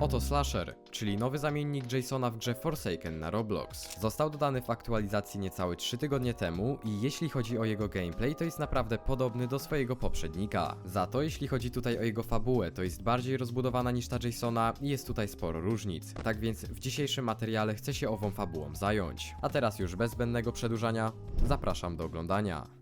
Oto Slasher, czyli nowy zamiennik Jasona w grze Forsaken na Roblox. Został dodany w aktualizacji niecałe 3 tygodnie temu i jeśli chodzi o jego gameplay, to jest naprawdę podobny do swojego poprzednika. Za to jeśli chodzi tutaj o jego fabułę, to jest bardziej rozbudowana niż ta Jasona i jest tutaj sporo różnic. Tak więc w dzisiejszym materiale chcę się ową fabułą zająć. A teraz już bez zbędnego przedłużania, zapraszam do oglądania.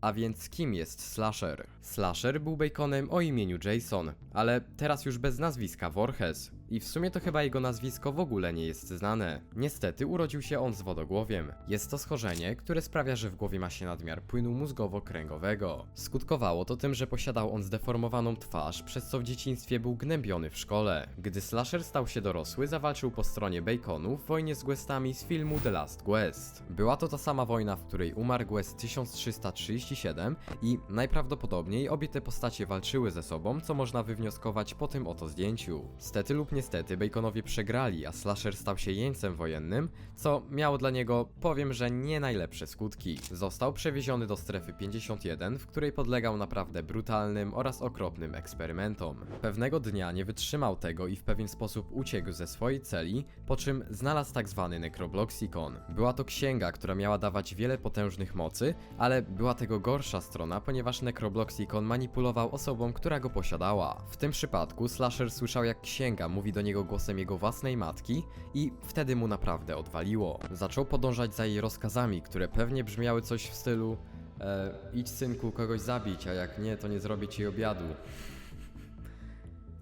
A więc kim jest Slasher? Slasher był baconem o imieniu Jason, ale teraz już bez nazwiska Voorhees. I w sumie to chyba jego nazwisko w ogóle nie jest znane. Niestety urodził się on z wodogłowiem. Jest to schorzenie, które sprawia, że w głowie ma się nadmiar płynu mózgowo-kręgowego. Skutkowało to tym, że posiadał on zdeformowaną twarz, przez co w dzieciństwie był gnębiony w szkole. Gdy Slasher stał się dorosły, zawalczył po stronie Baconu w wojnie z Guestami z filmu The Last Quest. Była to ta sama wojna, w której umarł Guest 1337 i najprawdopodobniej obie te postacie walczyły ze sobą, co można wywnioskować po tym oto zdjęciu. Stety lub niestety Baconowie przegrali, a Slasher stał się jeńcem wojennym, co miało dla niego, powiem, że nie najlepsze skutki. Został przewieziony do strefy 51, w której podlegał naprawdę brutalnym oraz okropnym eksperymentom. Pewnego dnia nie wytrzymał tego i w pewien sposób uciekł ze swojej celi, po czym znalazł tak zwany Necrobloxicon. Była to księga, która miała dawać wiele potężnych mocy, ale była tego gorsza strona, ponieważ Necrobloxicon manipulował osobą, która go posiadała. W tym przypadku Slasher słyszał jak księga mówi do niego głosem jego własnej matki i wtedy mu naprawdę odwaliło. Zaczął podążać za jej rozkazami, które pewnie brzmiały coś w stylu e, idź synku kogoś zabić, a jak nie, to nie zrobię ci obiadu.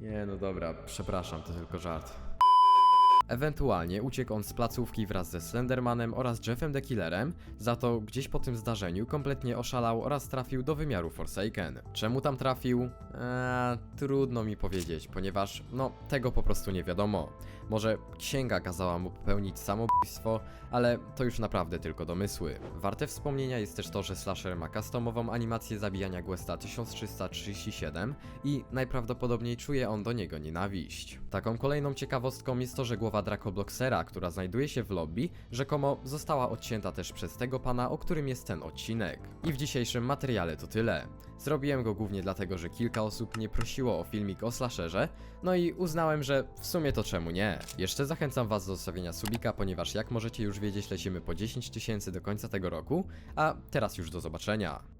Nie, no dobra, przepraszam, to tylko żart. Ewentualnie uciekł on z placówki wraz ze Slendermanem oraz Jeffem the Killerem, za to gdzieś po tym zdarzeniu kompletnie oszalał oraz trafił do wymiaru Forsaken. Czemu tam trafił? Eee, trudno mi powiedzieć, ponieważ no tego po prostu nie wiadomo. Może księga kazała mu popełnić samobójstwo, ale to już naprawdę tylko domysły. Warte wspomnienia jest też to, że Slasher ma customową animację zabijania Guesta 1337 i najprawdopodobniej czuje on do niego nienawiść. Taką kolejną ciekawostką jest to, że głowa Dracobloxera, która znajduje się w lobby, rzekomo została odcięta też przez tego pana, o którym jest ten odcinek. I w dzisiejszym materiale to tyle. Zrobiłem go głównie dlatego, że kilka osób mnie prosiło o filmik o slasherze, no i uznałem, że w sumie to czemu nie. Jeszcze zachęcam was do zostawienia subika, ponieważ jak możecie już wiedzieć lecimy po 10 tysięcy do końca tego roku, a teraz już do zobaczenia.